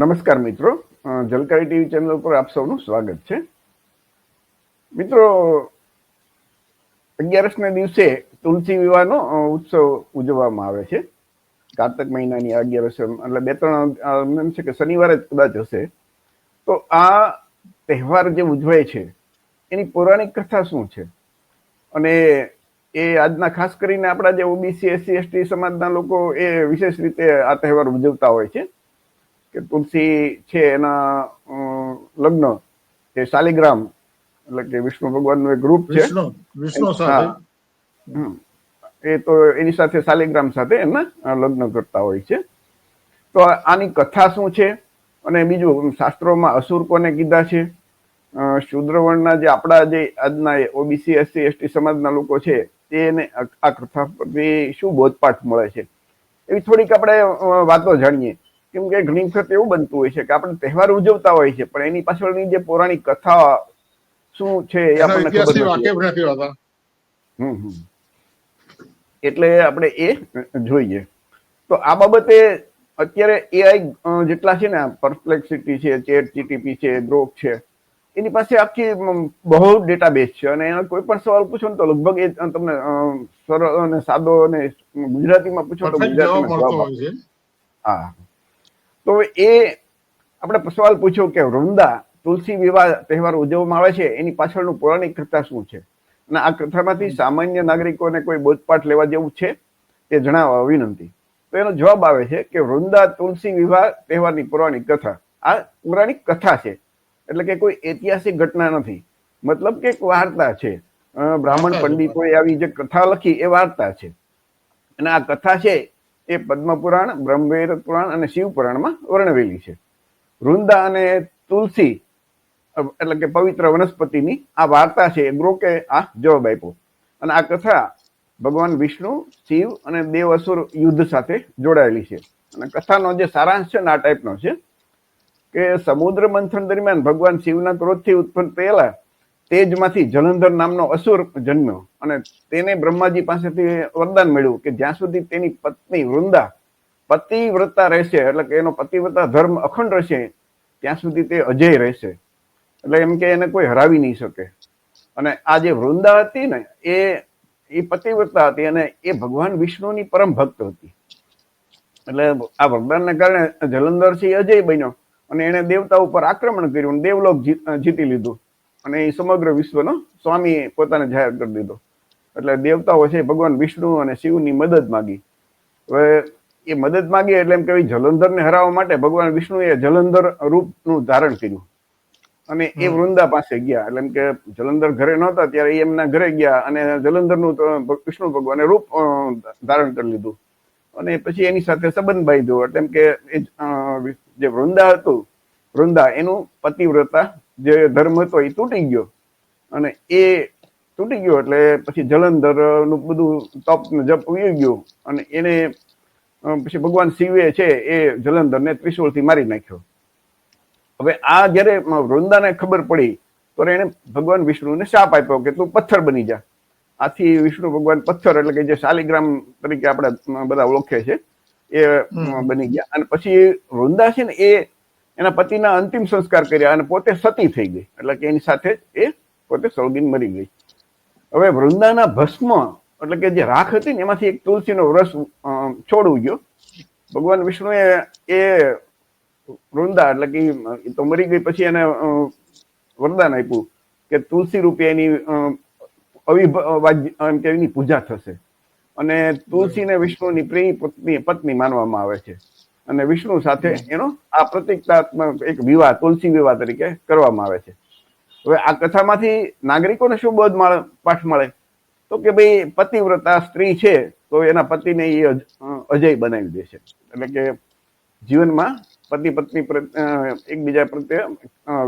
નમસ્કાર મિત્રો. જલકારી TV channel પર આપ સૌનું સ્વાગત છે. મિત્રો, અગિયારસના દિવસે તુલસી વિવાહનો ઉત્સવ ઉજવવામાં આવે છે. કારતક મહિનાની અગિયારસ, એટલે બે ત્રણ એમ છે કે શનિવારે જ કદાચ હશે. તો આ તહેવાર જે ઉજવાય છે, એની પૌરાણિક કથા શું છે? અને એ આજના ખાસ કરીને આપણા જે ઓબીસી, એસસી, એસટી સમાજના લોકો એ વિશેષ રીતે આ તહેવાર ઉજવતા હોય છે. કે તુલસી છે એના લગ્ન એ શાલિગ્રામ એટલે કે વિષ્ણુ ભગવાનનું એક ગ્રુપ છે. વિષ્ણુ. એ તો એની સાથે શાલિગ્રામ સાથે એના લગ્ન કરતા હોય છે. તો આની કથા શું છે? અને બીજું શાસ્ત્રોમાં અસુર કોને કીધા છે? શુદ્રવર્ણના જે આપણા જે આજના ઓબીસી એસસી એસટી સમાજના લોકો છે તેને આ કથા પરથી શું બોધપાઠ મળે છે? એવી થોડીક આપણે વાતો જાણીએ. કેમ કે ઘણી વખત એવું બનતું હોય છે કે આપણે તહેવાર ઉજવતા હોય છે પણ એની પાછળની જે પૌરાણિક કથા શું છે એ આપણને ખબર નથી. હમ. એટલે આપણે એ જોઈએ. તો આ બાબતે અત્યારે એઆઈ જેટલા છે ને પરપ્લેક્સિટી છે ચેટ જીટીપી છે ગ્રોક છે એની પાસે આખી બહુ ડેટાબેઝ છે. અને એનો કોઈ પણ સવાલ પૂછો ને તો લગભગ એ તમને સરળ અને સાદો અને ગુજરાતીમાં પૂછો તો ગુજરાતીમાં જવાબ હા. તો એ આપણે સવાલ પૂછ્યો કે વૃંદા તુલસી વિવાહ તહેવાર ઉજવવામાં આવે છે એની પાછળનું પૌરાણિક કથા શું છે? અને આ કથામાંથી સામાન્ય નાગરિકોને કોઈ બોધપાઠ લેવા જેવું છે? તે જણાવવા વિનંતી. તો એનો જવાબ આવે છે કે વૃંદા તુલસી વિવાહ તહેવારની પૌરાણિક કથા. આ પૌરાણિક કથા છે. એટલે કે કોઈ ઐતિહાસિક ઘટના નથી. મતલબ કે એક વાર્તા છે. બ્રાહ્મણ પંડિતોએ આવી જે કથા લખી એ વાર્તા છે. અને આ કથા છે એ પદ્મપુરાણ, બ્રહ્મવેદ પુરાણ અને શિવ પુરાણમાં વર્ણવેલી છે. વૃંદા અને તુલસી એટલે કે પવિત્ર વનસ્પતિની આ વાર્તા છે, એ ગ્રોકે આ જવાબ આપ્યો. અને આ કથા ભગવાન વિષ્ણુ, શિવ અને દેવ અસુર યુદ્ધ સાથે જોડાયેલી છે. અને કથાનો જે સારાંશ છે ને આ ટાઈપનો છે, કે સમુદ્ર મંથન દરમિયાન ભગવાન શિવના ક્રોધથી ઉત્પન્ન થયેલા તેજમાંથી જલંધર નામનો અસુર જન્મ્યો અને તેને બ્રહ્માજી પાસેથી વરદાન મળ્યું કે જ્યાં સુધી તેની પત્ની વૃંદા પતિવ્રતા રહેશે, એટલે કે એનો પતિવ્રતા ધર્મ અખંડ રહેશે, ત્યાં સુધી તે અજય રહેશે. એટલે એમ કે એને કોઈ હરાવી નહીં શકે. અને આ જે વૃંદા હતી ને, એ એ પતિવ્રતા હતી અને એ ભગવાન વિષ્ણુની પરમ ભક્ત હતી. એટલે આ વરદાનને કારણે જલંધર છે અજય બન્યો અને એને દેવતા ઉપર આક્રમણ કર્યું દેવલોક જીતી લીધું. અને એ સમગ્ર વિશ્વનો સ્વામી પોતાને જાહેર કરી દીધો. એટલે દેવતાઓ છે ભગવાન વિષ્ણુ અને શિવની મદદ માગી. હવે એ મદદ માગી એટલે એમ કહેવાય જલંધરને હરાવવા માટે ભગવાન વિષ્ણુએ જલંધર રૂપનું ધારણ કર્યું. અને એ વૃંદા પાસે ગયા. એટલે એમ કે જલંધર ઘરે નહોતા ત્યારે એમના ઘરે ગયા અને જલંધરનું વિષ્ણુ ભગવાને રૂપ ધારણ કરી લીધું. અને પછી એની સાથે સંબંધ બાંધ્યો. એટલે એમ કે જે વૃંદા હતું વૃંદા એનું પતિવ્રતા જે ધર્મ હતો એ તૂટી ગયો. અને એ તૂટી ગયો એટલે પછી જલંધરનું બધું તપ ને જપ ઉઈ ગયું. અને એને પછી ભગવાન શિવે છે એ જલંધરને ત્રિશુળથી મારી નાખ્યો. હવે આ જ્યારે વૃંદાને ખબર પડી તો એને ભગવાન વિષ્ણુને શાપ આપ્યો કે તું પથ્થર બની જા. આથી વિષ્ણુ ભગવાન પથ્થર એટલે કે જે શાલિગ્રામ તરીકે આપણે બધા ઓળખે છે એ બની ગયા. અને પછી વૃંદા છે ને એ એના પતિના અંતિમ સંસ્કાર કર્યા અને પોતે સતી થઈ ગઈ. એટલે કે એની સાથે જ એ પોતે સૌગીન મરી ગઈ. હવે વૃંદાના ભસ્મ, એટલે કે જે રાખ હતી ને, એમાંથી એક તુલસીનો રસ છોડ ઉગ્યો ગયો. ભગવાન વિષ્ણુએ એ વૃંદા, એટલે કે એ તો મરી ગઈ પછી એને વરદાન આપ્યું કે તુલસી રૂપે એની અવિભાજ્ય એમ કે એની પૂજા થશે. અને તુલસીને વિષ્ણુની પ્રિય પત્ની પત્ની માનવામાં આવે છે. અને વિષ્ણુ સાથે એનો આ પ્રતિકાત્મક એક વિવાહ, તુલસી વિવાહ તરીકે કરવામાં આવે છે. હવે આ કથામાંથી નાગરિકોને શું બોધ મળે, પાઠ મળે? તો કે ભાઈ પતિવ્રતા સ્ત્રી છે, તો એના પતિને એ અજય બનાવી દે છે એટલે કે જીવનમાં પતિ પત્ની એકબીજા પ્રત્યે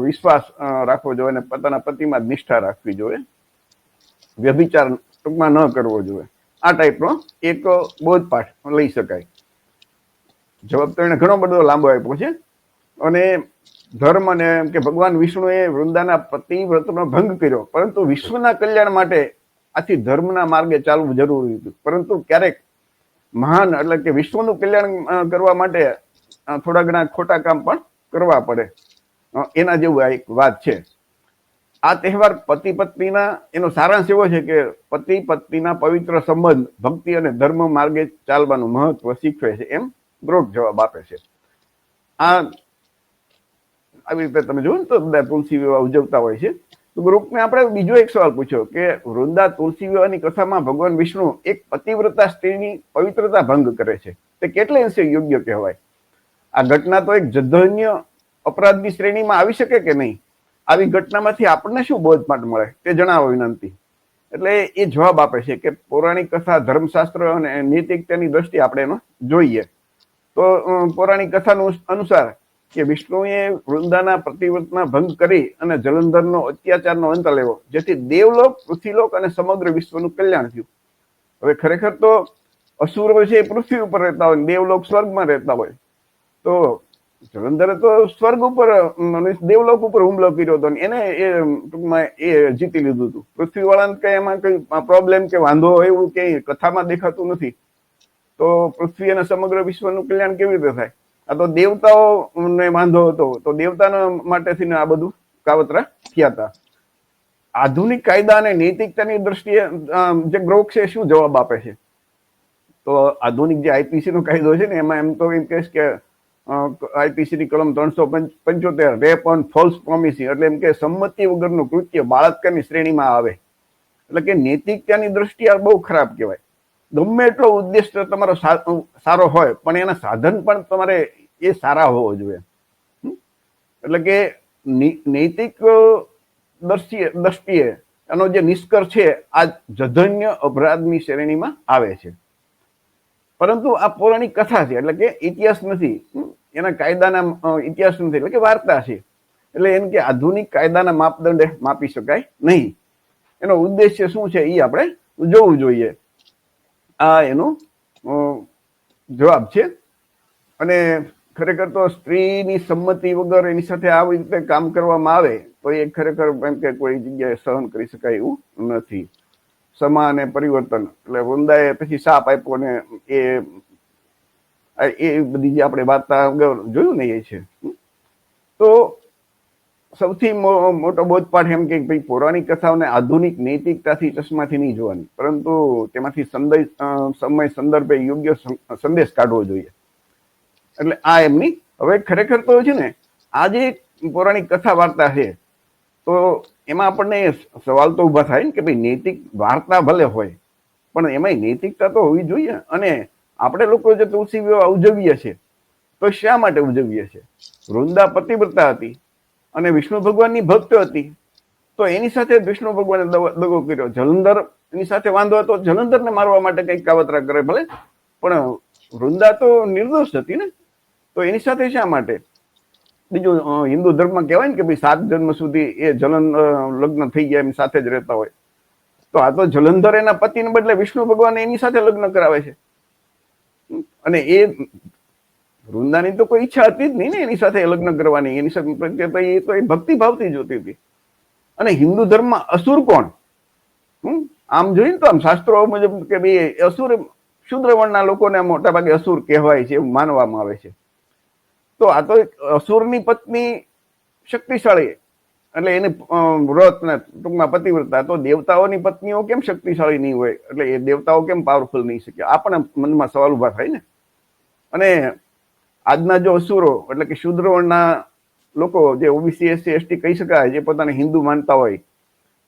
વિશ્વાસ રાખવો જોઈએ અને પોતાના પતિમાં નિષ્ઠા રાખવી જોઈએ. વ્યભિચાર ટૂંકમાં ન કરવો જોઈએ. આ ટાઈપનો એક બોધપાઠ લઈ શકાય. જવાબ તો એને ઘણો બધો લાંબો આપ્યો છે. અને ધર્મ અને એમ કે ભગવાન વિષ્ણુએ વૃંદાના પતિ વ્રતનો ભંગ કર્યો. પરંતુ વિશ્વના કલ્યાણ માટે આથી ધર્મના માર્ગે ચાલવું જરૂરી હતું. પરંતુ ક્યારેક મહાન એટલે કે વિશ્વનું કલ્યાણ કરવા માટે થોડા ઘણા ખોટા કામ પણ કરવા પડે. એના જેવું આ એક વાત છે. આ તહેવાર પતિ પત્નીના, એનો સારાંશ એવો છે કે પતિ પત્નીના પવિત્ર સંબંધ ભક્તિ અને ધર્મ માર્ગે ચાલવાનું મહત્વ શીખવે છે. એમ બ્રોક જવાબ આપે છે. આ આવી રીતે તમે જોયું તો બધા તુલસી વિવાહ ઉજવતા હોય છે. તો ગ્રુપને આપણે બીજો એક સવાલ પૂછ્યો કે વૃંદા તુલસી વિવાહની કથામાં ભગવાન વિષ્ણુ એક પતિવ્રતા સ્ત્રીની પવિત્રતા ભંગ કરે છે. તે કેટલે અંશે યોગ્ય કહેવાય? આ ઘટના તો એક જધન્ય અપરાધની શ્રેણીમાં આવી શકે કે નહીં? આવી ઘટનામાંથી આપણને શું બોધપાઠ મળે? તે જણાવો વિનંતી. એટલે એ જવાબ આપે છે કે પૌરાણિક કથા, ધર્મશાસ્ત્ર અને નૈતિકતાની દ્રષ્ટિએ આપણે એનો જોઈએ. તો પૌરાણિક કથાનું અનુસાર કે વિષ્ણુએ વૃંદાના પ્રતિવ્રતના ભંગ કરી અને જલંધરનો અત્યાચારનો અંત લેવો, જેથી દેવલોક, પૃથ્વીલોક અને સમગ્ર વિશ્વનું કલ્યાણ થયું. હવે ખરેખર તો અસુરો છે એ પૃથ્વી ઉપર રહેતા હોય દેવલોક સ્વર્ગમાં રહેતા હોય, તો જલંધરે તો સ્વર્ગ ઉપર દેવલોક ઉપર હુમલો કર્યો હતો એને એ ટૂંકમાં એ જીતી લીધું હતું. પૃથ્વીવાળાને કઈ એમાં કઈ પ્રોબ્લેમ કે વાંધો એવું કઈ કથામાં દેખાતું નથી. તો પૃથ્વી અને સમગ્ર વિશ્વનું કલ્યાણ કેવી રીતે થાય? આ તો દેવતાઓ ને વાંધો હતો. તો દેવતાના માટેથી આ બધું કાવતરા થયા હતા. આધુનિક કાયદા અને નૈતિકતાની દ્રષ્ટિએ જે ગ્રોક છે, શું જવાબ આપે છે? તો આધુનિક જે આઈપીસી નો કાયદો છે ને, એમાં એમ તો એમ કહેશ કે આઈપીસી ની કલમ ત્રણસો પંચોતેર રેપ ઓન ફોલ્સ પ્રોમિસિંગ એટલે એમ કે સંમતિ વગરનું કૃત્ય બાળકની શ્રેણીમાં આવે. એટલે કે નૈતિકતાની દ્રષ્ટિએ બહુ ખરાબ કહેવાય. ગમે એટલો ઉદ્દેશ તમારો સારો હોય, પણ એના સાધન પણ તમારે એ સારા હોવો જોઈએ? એટલે કે નૈતિક દ્રષ્ટિએ દ્રષ્ટિએ એનો જે નિષ્કર્ષ છે, આ જધન્ય અપરાધની શ્રેણીમાં આવે છે. પરંતુ આ પૌરાણિક કથા છે, એટલે કે ઇતિહાસ નથી. એના કાયદાના ઇતિહાસ નથી, એટલે કે વાર્તા છે. એટલે એમ કે આધુનિક કાયદાના માપદંડે માપી શકાય નહીં. એનો ઉદ્દેશ્ય શું છે એ આપણે જોવું જોઈએ. આ એનો જવાબ છે. અને ખરેખર તો સ્ત્રીની સંમતિ વગર એની સાથે આવી રીતે કામ કરવામાં આવે, તો એ ખરેખર એમ કે કોઈ જગ્યાએ સહન કરી શકાય એવું નથી. સમા અને પરિવર્તન, એટલે વૃંદાએ પછી સાપ આપ્યો ને એ એ બધી જે આપણે વાર્તા જોયું ને એ છે. તો સૌથી મોટો બોધપાઠ એમ કે ભાઈ પૌરાણિક કથાઓને આધુનિક નૈતિકતાથી ચશ્માથી નહીં જોવાની. પરંતુ તેમાંથી સંદેશ સમય સંદર્ભે યોગ્ય સંદેશ કાઢવો જોઈએ. એટલે આ એમની. હવે ખરેખર તો છે ને, આ જે પૌરાણિક કથા વાર્તા છે, તો એમાં આપણને સવાલ તો ઊભા થાય ને કે ભાઈ નૈતિક વાર્તા ભલે હોય, પણ એમાંય નૈતિકતા તો હોવી જોઈએ અને આપણે લોકો જે તુલસી વિવાહ ઉજવીએ છીએ, તો શા માટે ઉજવીએ છીએ? વૃંદા પતિવ્રતા હતી. અને વિષ્ણુ ભગવાનની ભક્ત હતી. તો એની સાથે વિષ્ણુ ભગવાને દગો કર્યો. જલંધર, એની સાથે વાંધો હતો, જલંધરને મારવા માટે કંઈક કાવતરા કરે ભલે, પણ વૃંદા તો નિર્દોષ હતી ને? તો એની સાથે શા માટે? બીજું હિન્દુ ધર્મમાં કહેવાય ને કે ભાઈ સાત જન્મ સુધી એ જલન લગ્ન થઈ ગયા, એમ સાથે જ રહેતા હોય. તો આ તો જલંધર એના પતિને બદલે વિષ્ણુ ભગવાન એની સાથે લગ્ન કરાવે છે. અને એ વૃંદાની તો કોઈ ઈચ્છા હતી જ નહીં ને એની સાથે લગ્ન કરવાની. એની સાથે પ્રત્યે એ તો એ ભક્તિભાવથી જોતી હતી અને હિન્દુ ધર્મમાં અસુર કોણ? હમ? આમ જોઈએ તો આમ શાસ્ત્રો મુજબ કે ભાઈ અસુર શુદ્ર વર્ણના લોકોને મોટા ભાગે અસુર કહેવાય છે એવું માનવામાં આવે છે. તો આ તો અસુરની પત્ની શક્તિશાળી, એટલે એને વ્રત ટૂંકમાં પતિવ્રતા. તો દેવતાઓની પત્નીઓ કેમ શક્તિશાળી નહીં હોય? એટલે એ દેવતાઓ કેમ પાવરફુલ નહીં શકે? આ પણ મનમાં સવાલ ઊભા થાય ને. અને આજના જો અસુરો, એટલે કે શુદ્રવર્ણના લોકો, જે ઓબીસી એસસી એસટી કહી શકાય, જે પોતાને હિન્દુ માનતા હોય,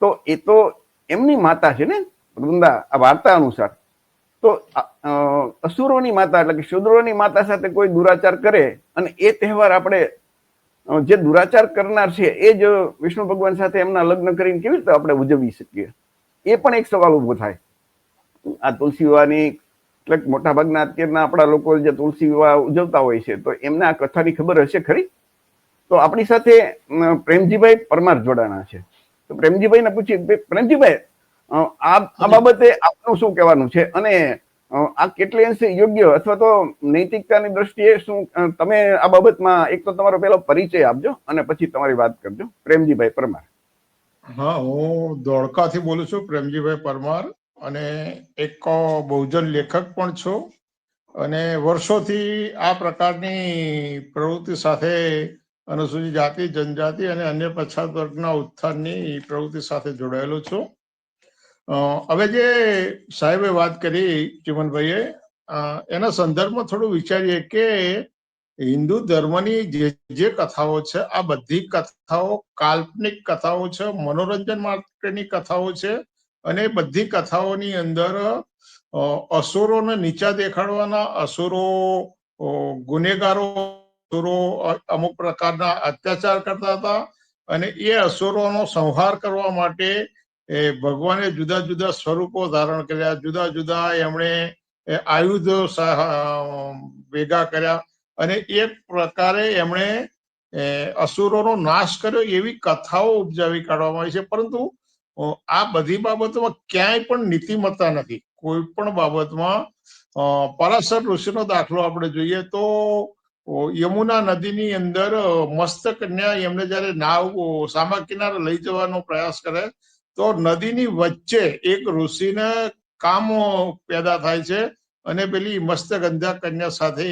તો એ તો એમની માતા છે ને? વૃંદા, આ વાર્તા અનુસાર. તો અસુરોની માતા એટલે કે શુદ્રોની માતા સાથે કોઈ દુરાચાર કરે, અને એ તહેવાર આપણે જે દુરાચાર કરનાર છે, એ જ વિષ્ણુ ભગવાન સાથે એમના લગ્ન કરીને કેવી રીતે આપણે ઉજવી શકીએ? એ પણ એક સવાલ ઊભો થાય. આ તુલસી વિવાહની એટલે મોટા ભાગના અત્યારના આપણા લોકો જે તુલસી વિવાહ ઉજવતા હોય છે તો એમને આ કથાની ખબર હશે ખરી? તો આપણી સાથે પ્રેમજીભાઈ પરમાર જોડાણા છે. તો પ્રેમજીભાઈને પૂછીએ પ્રેમજીભાઈ આ આ બાબતે આપનું શું કહેવાનું છે? અને આ કેટલી અંશે યોગ્ય? અથવા તો નૈતિકતાની દ્રષ્ટિએ શું તમે આ બાબતમાં એક તો તમારો પહેલો પરિચય આપજો અને પછી તમારી વાત કરજો. પ્રેમજીભાઈ પરમાર. હા હું ધોળકાથી બોલું છું પ્રેમજીભાઈ પરમાર. અને એક બહુજન લેખક પણ છો. અને વર્ષોથી આ પ્રકારની પ્રવૃત્તિ સાથે અનુસૂચિત જાતિ, જનજાતિ અને અન્ય પછાત વર્ગના ઉત્થાનની પ્રવૃત્તિ સાથે જોડાયેલો છો. હવે જે સાહેબે વાત કરી ચુમનભાઈએ એના સંદર્ભમાં થોડું વિચારીએ કે હિન્દુ ધર્મની જે જે કથાઓ છે, આ બધી કથાઓ કાલ્પનિક કથાઓ છે, મનોરંજન માટેની કથાઓ છે અને બધી કથાઓની અંદર અસુરોને નીચા દેખાડવાના અસુરો ગુનેગારો, અસુરો અમુક પ્રકારના અત્યાચાર કરતા હતા અને એ અસુરોનો સંહાર કરવા માટે, એ ભગવાને જુદા જુદા સ્વરૂપો ધારણ કર્યા. જુદા જુદા એમણે આયુધ ભેગા કર્યા અને એક પ્રકારે એમણે અસુરોનો નાશ કર્યો એવી કથાઓ ઉપજાવી કાઢવામાં આવી છે. પરંતુ આ બધી બાબતોમાં ક્યાંય પણ નીતિમત્તા નથી. કોઈ પણ બાબતમાં પરાશર ઋષિનો દાખલો આપણે જોઈએ તો યમુના નદીની અંદર મસ્ત કન્યા એમને જયારે નાવ સામા કિનારે લઈ જવાનો પ્રયાસ કરે, તો નદીની વચ્ચે એક ઋષિને કામ પેદા થાય છે અને પેલી મસ્ત ગંધા કન્યા સાથે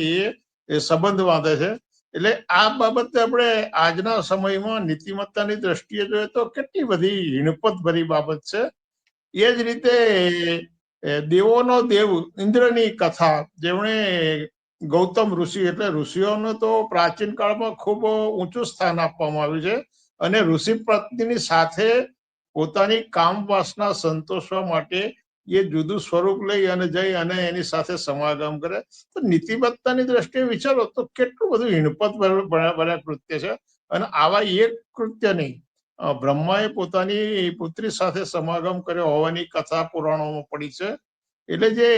એ સંબંધ બાંધે છે. એટલે આ બાબતે આપણે આજના સમયમાં નીતિમત્તાની દ્રષ્ટિએ જોઈએ તો કેટલી બધી હિણપત ભરી બાબત છે. એ જ રીતે દેવોનો દેવ ઇન્દ્રની કથા, જેમણે ગૌતમ ઋષિ એટલે ઋષિઓને તો પ્રાચીન કાળમાં ખૂબ ઊંચું સ્થાન આપવામાં આવ્યું છે અને ઋષિ પત્નીની સાથે પોતાની કામ વાસના સંતોષવા માટે એ જુદું સ્વરૂપ લઈ અને જઈ અને એની સાથે સમાગમ કરે. તો નીતિમત્તાની દ્રષ્ટિએ વિચારો તો કેટલું બધું હિણપત ભર્યા કૃત્ય છે. અને આવા એક કૃત્ય નહીં. બ્રહ્માએ પોતાની પુત્રી સાથે સમાગમ કર્યો હોવાની કથા પુરાણોમાં પડી છે. એટલે જે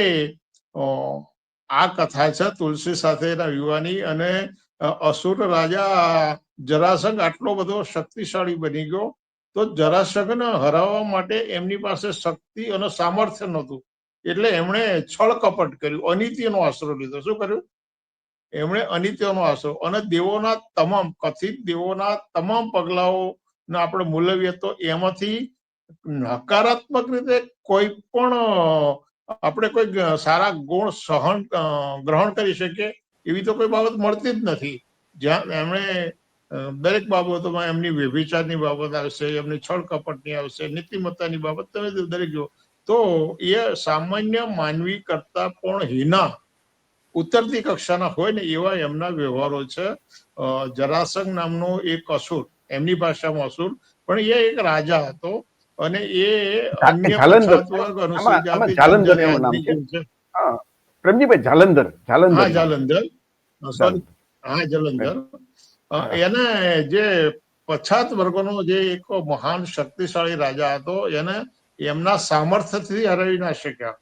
આ કથા છે, તુલસી સાથેના યુવાની અને અસુર રાજા જરાસંઘ આટલો બધો શક્તિશાળી બની ગયો. તો જરાસંઘને હરાવવા માટે એમની પાસે શક્તિ અને સામર્થ્ય નહોતું. એટલે એમણે છળ કપટ કર્યું, અનિત્યનો આશરો લીધો. શું કર્યું? એમણે અનિત્યનો આશરો અને દેવોના તમામ, કથિત દેવોના તમામ પગલાઓ આપણે મૂલવીએ તો એમાંથી નકારાત્મક રીતે કોઈ પણ, આપણે કોઈ સારા ગુણ સહન ગ્રહણ કરી શકીએ એવી તો કોઈ બાબત મળતી જ નથી. જ્યાં એમણે દરેક બાબતોમાં એમની વ્યભિચારની બાબત આવશે એમની છળ કપટની આવશે નીતિમત્તાની બાબત તમે દરેક જો તો એ સામાન્ય માનવી કરતા પણ હિના ઉતરતી કક્ષાના હોય ને એવા એમના વ્યવહારો છે. જરાસંઘ નામનો એક અસુર એમની ભાષામાં અસુર પણ એ એક રાજા હતો અને એ પ્રેમજીભાઈ જાલંધર જાલંધર હા જાલંધર. હા જલંધર. એને જે પછાત વર્ગોનો જે એક મહાન શક્તિશાળી રાજા હતો એને એમના સામર્થ્યથી હરાવી ના શક્યા.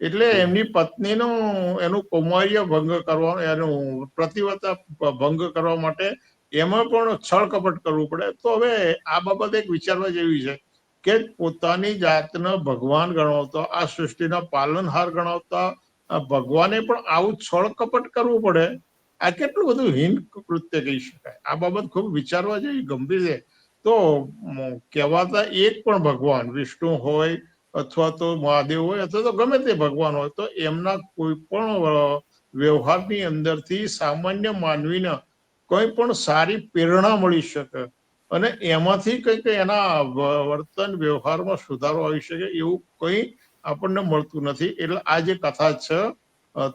એટલે એમની પત્નીનું એનું કૌમાર્ય ભંગ કરવા એનું પ્રતિવતા ભંગ કરવા માટે એમાં પણ છળ કપટ કરવું પડે. તો હવે આ બાબત એક વિચારવા જેવી છે કે પોતાની જાતને ભગવાન ગણાવતા આ સૃષ્ટિના પાલનહાર ગણાવતા ભગવાને પણ આવું છળ કપટ કરવું પડે. આ કેટલું બધું હીન કૃત્ય કહી શકાય? આ બાબત ખૂબ વિચારવા જેવી ગંભીર છે. તો કહેવાતા એક પણ ભગવાન, વિષ્ણુ હોય અથવા તો મહાદેવ હોય અથવા તો ગમે તે ભગવાન હોય, તો એમના કોઈ પણ વ્યવહારની અંદરથી સામાન્ય માનવીને કોઈ પણ સારી પ્રેરણા મળી શકે અને એમાંથી કંઈક એના વર્તન વ્યવહારમાં સુધારો આવી શકે એવું કંઈ આપણને મળતું નથી. એટલે આ જે કથા છે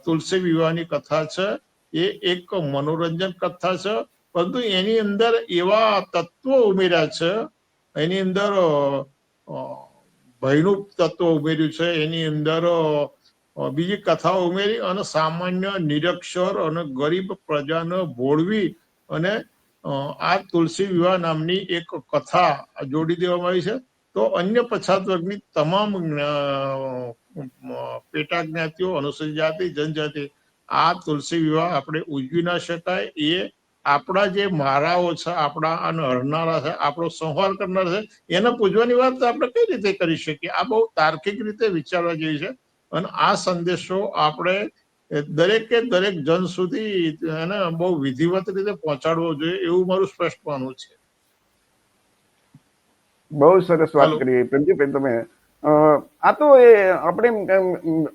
તુલસી વિવાહની કથા છે એ એક મનોરંજન કથા છે, પરંતુ એની અંદર એવા તત્વો ઉમેર્યા છે, એની અંદર ભયનું તત્વ ઉમેર્યું છે, એની અંદર બીજી કથાઓ ઉમેરી અને સામાન્ય નિરક્ષર અને ગરીબ પ્રજાને ભોળવી અને આ તુલસી વિવાહ નામની એક કથા જોડી દેવામાં આવી છે. તો અન્ય પછાત વર્ગની તમામ પેટા જ્ઞાતિઓ, અનુસૂચિત જાતિ, જનજાતિ આ તુલસી વિવાહ આપણે ઉજવી ના શકાય. એ આપણા જે મારાઓ છે આપણા અને હરનારા છે આપણો સંહાર કરનાર છે એને પૂજવાની વાત આપણે કઈ રીતે કરી શકીએ? આ બહુ તાર્કિક રીતે વિચારવા જેવી છે. અને આ સંદેશો આપણે દરેકે દરેક જન સુધી એને બહુ વિધિવત રીતે પહોંચાડવો જોઈએ એવું મારું સ્પષ્ટ માનવું છે. બહુ સરસ વાત. કરી. પ્રેમજીભાઈ તમે આ તો એ આપણે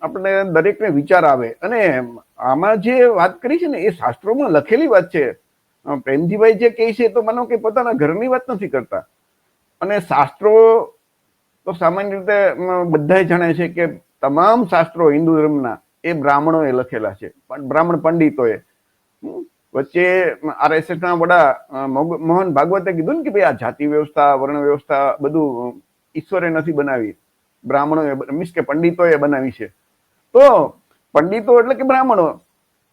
આપણે દરેકને વિચાર આવે. અને આમાં જે વાત કરી છે ને, એ શાસ્ત્રોમાં લખેલી વાત છે. પ્રેમજીભાઈ જે કહે છે તો માનો કે પોતાના ઘરની વાત નથી કરતા. અને શાસ્ત્રો તો સામાન્ય રીતે બધાય જાણે છે કે તમામ શાસ્ત્રો હિન્દુ ધર્મના, એ બ્રાહ્મણોએ લખેલા છે. પણ બ્રાહ્મણ પંડિતોએ. વચ્ચે આરએસએસ ના વડા મોહન ભાગવતે કીધું ને કે ભાઈ આ જાતિ વ્યવસ્થા, વર્ણ વ્યવસ્થા બધું ઈશ્વરે નથી બનાવી. બ્રાહ્મણોએ મીન્સ કે પંડિતોએ બનાવી છે. તો પંડિતો એટલે કે બ્રાહ્મણો.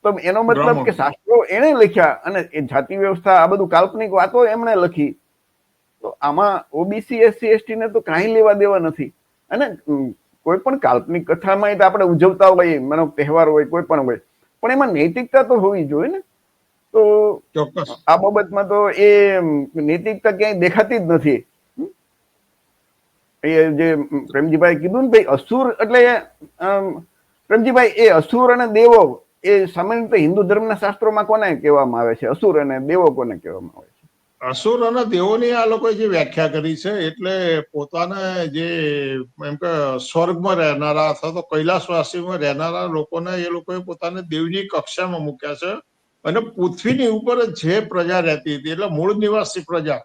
તો એનો મતલબ કે શાસ્ત્રો એને લખ્યા અને એ જાતિ વ્યવસ્થા આ બધું કાલ્પનિક વાતો એમણે લખી. તો આમાં ઓબીસી એસસી એસટી ને તો કાંઈ લેવા દેવા નથી. અને કોઈ પણ કાલ્પનિક કથામાં તો આપણે ઉજવતા હોઈએ માનો તહેવાર હોય કોઈ પણ હોય. પણ એમાં નૈતિકતા તો હોવી જોઈએ ને. તો આ બાબતમાં તો એ નૈતિકતા ક્યાંય દેખાતી જ નથી? એ જે પ્રેમજીભાઈ કીધું ને ભાઈ અસુર એટલે પ્રેમજીભાઈ એ અસુર અને દેવો એ સામાન્ય રીતે હિન્દુ ધર્મના શાસ્ત્રોમાં કોને કહેવામાં આવે છે? અસુર અને દેવો કોને કહેવામાં આવે છે? અસુર અને દેવોની આ લોકોએ જે વ્યાખ્યા કરી છે એટલે પોતાને જે એમ કે સ્વર્ગમાં રહેનારા અથવા તો કૈલાસવાસીમાં રહેનારા લોકોને એ લોકોએ પોતાને દેવની કક્ષામાં મૂક્યા છે અને પૃથ્વીની ઉપર જે પ્રજા રહેતી હતી એટલે મૂળ નિવાસી પ્રજા.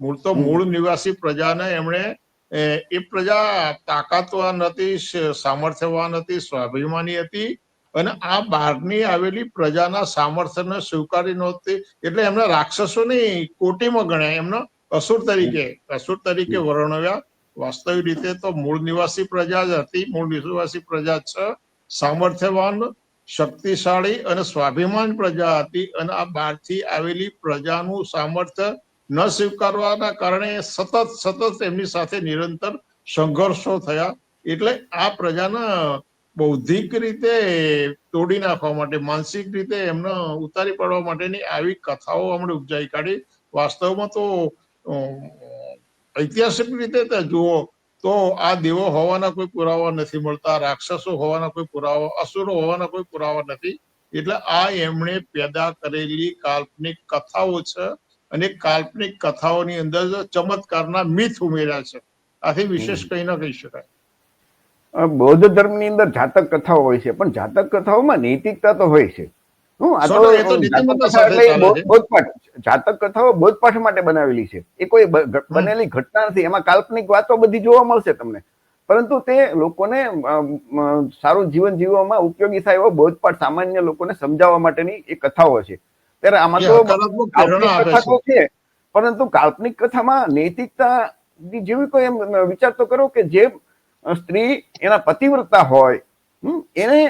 મૂળ તો મૂળ નિવાસી પ્રજાને એમણે એ પ્રજા તાકાતવાન હતી સામર્થ્યવાન હતી, સ્વાભિમાની હતી અને આ બહારની આવેલી પ્રજાના સામર્થ્યને સ્વીકારી નહોતી. એટલે એમને રાક્ષસોની કોટીમાં ગણ્યા. એમને અસુર તરીકે અસુર તરીકે વર્ણવ્યા. વાસ્તવિક રીતે તો મૂળ નિવાસી પ્રજા જ હતી. મૂળ નિવાસી પ્રજા છે. સામર્થ્યવાન, શક્તિશાળી અને સ્વાભિમાન પ્રજા હતી અને આ બહારથી આવેલી પ્રજાનું સામર્થ્ય ન સ્વીકારવાના કારણે સતત સતત એમની સાથે નિરંતર સંઘર્ષો થયા. એટલે આ પ્રજાના બૌદ્ધિક રીતે તોડી નાખવા માટે, માનસિક રીતે એમને ઉતારી પાડવા માટેની આવી કથાઓ અમને ઉપજાઈ કાઢી. વાસ્તવમાં તો ઐતિહાસિક રીતે જુઓ, તો આ દેવો હોવાના કોઈ પુરાવા નથી મળતા, રાક્ષસો હોવાના કોઈ પુરાવા, અસુરો હોવાના કોઈ પુરાવા નથી. એટલે આ એમણે પેદા કરેલી કાલ્પનિક કથાઓ છે. અને કાલ્પનિક કથાઓની અંદર ચમત્કારના મિથ ઉમેર્યા છે. આથી વિશેષ કંઈ ન કહી શકાય. બૌદ્ધ ધર્મની અંદર જાતક કથાઓ હોય છે પણ જાતક કથાઓમાં નૈતિકતા તો હોય છે. જાતક કથાઓ બોધપાઠ માટે બનાવેલી છે. એ કોઈ બનેલી ઘટના નથી એમાં કાલ્પનિક વાતો બધી જોવા મળશે તમને. પરંતુ તે લોકોને સારું જીવન જીવવામાં ઉપયોગી થાય એવો બોધપાઠ સામાન્ય લોકોને સમજાવવા માટેની એ કથાઓ છે. ત્યારે આમાં તો કથા છે. પરંતુ કાલ્પનિક કથામાં નૈતિકતા જેવી કોઈ એમ વિચાર તો કરો કે જે સ્ત્રી એના પતિવ્રતા હોય એને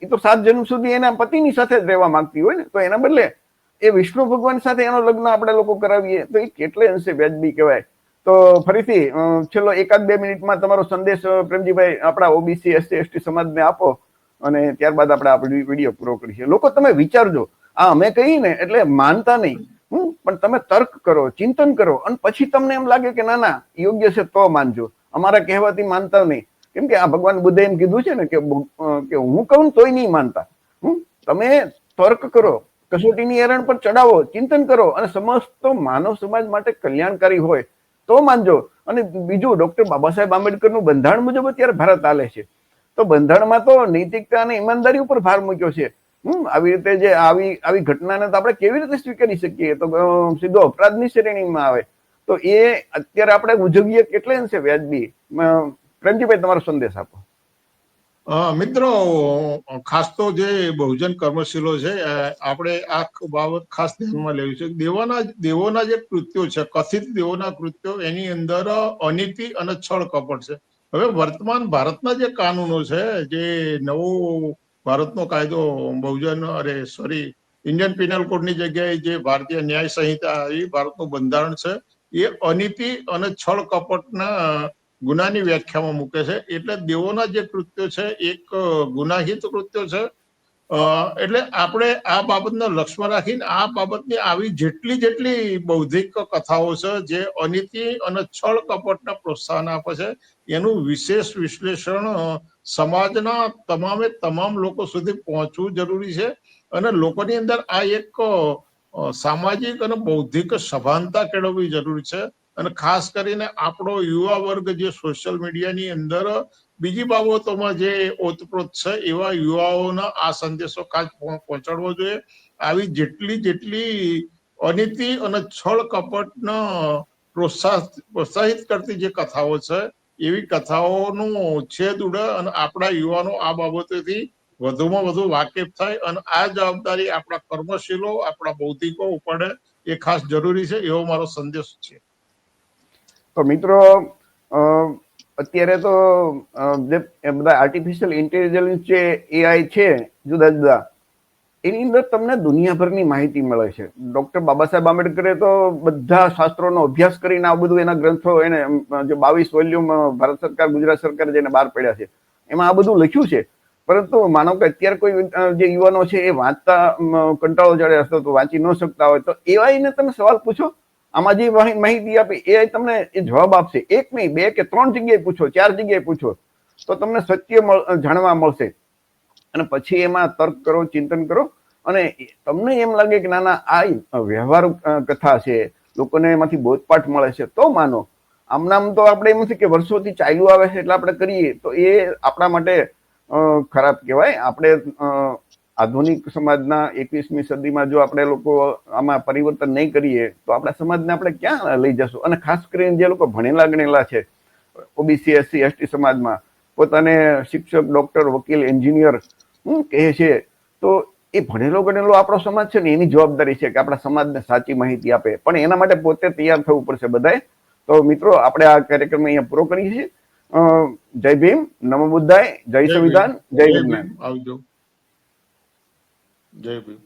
એ તો સાત જન્મ સુધી એના પતિની સાથે જ રહેવા માંગતી હોય ને તો એના બદલે એ વિષ્ણુ ભગવાન સાથે એનો લગ્ન આપણે લોકો કરાવીએ તો એ કેટલે અંશે વ્યાજબી કહેવાય. તો ફરીથી છેલ્લો એકાદ બે મિનિટમાં તમારો સંદેશ પ્રેમજીભાઈ આપણા ઓબીસી એસસી એસટી સમાજને આપો અને ત્યારબાદ આપણે આ વીડિયો પૂરો કરીએ લોકો તમે વિચારજો આ અમે કહીએ ને એટલે માનતા નહીં. હમ? પણ તમે તર્ક કરો, ચિંતન કરો અને પછી તમને એમ લાગે કે ના ના, યોગ્ય છે તો માનજો. અમારા કહેવાથી માનતા નહીં. કેમ કે આ ભગવાન બુદ્ધે એમ કીધું છે ને કે હું કહું તોય નહીં માનતા. હમ? તમે તર્ક કરો, કસોટીની એરણ પર ચડાવો, ચિંતન કરો અને સમસ્ત માનવ સમાજ માટે કલ્યાણકારી હોય તો માનજો. અને બીજું, ડોક્ટર બાબા સાહેબ આંબેડકરનું બંધારણ મુજબ અત્યારે ભારત ચાલે છે. તો બંધારણમાં તો નૈતિકતા અને ઈમાનદારી ઉપર ભાર મૂક્યો છે. આવી રીતે જે આવી આવી ઘટનાને તો આપણે કેવી રીતે સ્વીકારી શકીએ? તો સીધો અપરાધની શ્રેણીમાં આવે. તો એ અત્યારે આપણે ઉજવીએ કેટલે અંશે વ્યાજબી? પ્રેમજીભાઈ, તમારો સંદેશ આપો. મિત્રો, ખાસ તો જે બહુજન કર્મશીલો છે આપણે આ બાબત ખાસ ધ્યાનમાં લેવી છે. દેવોના દેવોના જે કૃત્યો છે, કથિત દેવોના કૃત્યો, એની અંદર અનીતિ અને છળ કપટ છે. હવે વર્તમાન ભારતના જે કાનૂનો છે, જે નવો ભારતનો કાયદો બહુજન અરે સોરી ઇન્ડિયન પિનલ કોડની જગ્યાએ જે ભારતીય ન્યાય સંહિતા આવી ભારતનું બંધારણ છે, એ અનીતિ અને છળ કપટના ગુનાની વ્યાખ્યામાં મૂકે છે. એટલે દેવોના જે કૃત્યો છે, એક ગુનાહિત કૃત્યો છે. એટલે આપણે આ બાબતને લક્ષ્યમાં રાખીને આ બાબતની આવી જેટલી જેટલી બૌદ્ધિક કથાઓ છે, જે અનીતિ અને છળ કપટને પ્રોત્સાહન આપે છે એનું વિશેષ વિશ્લેષણ સમાજના તમામે તમામ લોકો સુધી પહોંચવું જરૂરી છે. અને લોકોની અંદર આ એક સામાજિક અને બૌદ્ધિક સભાનતા કેળવવી જરૂરી છે. અને ખાસ કરીને આપણો યુવા વર્ગ જે સોશિયલ મીડિયાની અંદર, બીજી બાબતોમાં જે ઓતપ્રોત છે, એવા યુવાઓના આ સંદેશો ખાસ પહો- પહોંચાડવો જોઈએ. આવી જેટલી જેટલી અનીતિ અને છળ કપટને પ્રોત્સાહિત કરતી જે કથાઓ છે એવી કથાઓનું ઉચ્છેદ ઉડે અને આપણા યુવાનો આ બાબતોથી વધુમાં વધુ વાકેફ થાય અને આ જવાબદારી આપણા કર્મશીલો, આપણા બૌદ્ધિકો ઉપડે એ ખાસ જરૂરી છે એવો મારો સંદેશ છે. તો મિત્રો અત્યારે તો જે બધા આર્ટિફિશિયલ ઇન્ટેલિજન્સ જે એઆઈ છે જુદા જુદા એની અંદર તમને દુનિયાભરની માહિતી મળે છે. ડોક્ટર બાબા સાહેબ આંબેડકરે તો બધા શાસ્ત્રોનો અભ્યાસ કરીને આ બધું એના ગ્રંથો એને જે બાવીસ વોલ્યુમ ભારત સરકાર, ગુજરાત સરકાર જેને બહાર પડ્યા છે, એમાં આ બધું લખ્યું છે. પરંતુ માનો કે અત્યારે કોઈ જે યુવાનો છે એ વાંચતા કંટાળો ચડે હશે તો વાંચી ન શકતા હોય, તો એવાઈને તમે સવાલ પૂછો. આમાં જે માહિ- માહિતી આપી એ તમને એ જવાબ આપશે. એક નહીં, બે કે ત્રણ જગ્યાએ પૂછો, ચાર જગ્યાએ પૂછો, તો તમને સત્ય જાણવા મળશે. અને પછી એમાં તર્ક કરો, ચિંતન કરો. અને તમને એમ લાગે કે નાના, આ વ્યવહાર કથા છે, લોકોને એમાંથી બોધપાઠ મળે છે, તો માનો. આમ તો આપણે એમ નથી કે વર્ષોથી ચાલ્યું આવે છે એટલે આપણે કરીએ, તો એ આપણા માટે ખરાબ કહેવાય. આપણે આધુનિક સમાજના એકવીસમી સદીમાં જો આપણે લોકો આમાં પરિવર્તન નહીં કરીએ, તો આપણા સમાજને આપણે ક્યાં લઈ જશું? અને ખાસ કરીને જે લોકો ભણેલા ગણેલા છે, ઓબીસી, એસસી, એસટી સમાજમાં, પોતાને શિક્ષક, ડોક્ટર, વકીલ, એન્જિનિયર હું કહે છે તો એ ભણેલો ગણેલો આપણો સમાજ છે ને એની જવાબદારી છે કે આપણા સમાજને સાચી માહિતી આપે. પણ એના માટે પોતે તૈયાર થવું પડશે બધાએ. તો મિત્રો આપણે આ કાર્યક્રમ અહીંયા પૂરો કરીએ છીએ. જય ભીમ નમો બુદ્ધાય જય સંવિધાન જય ભીમ. આવજો. જય ભીમ.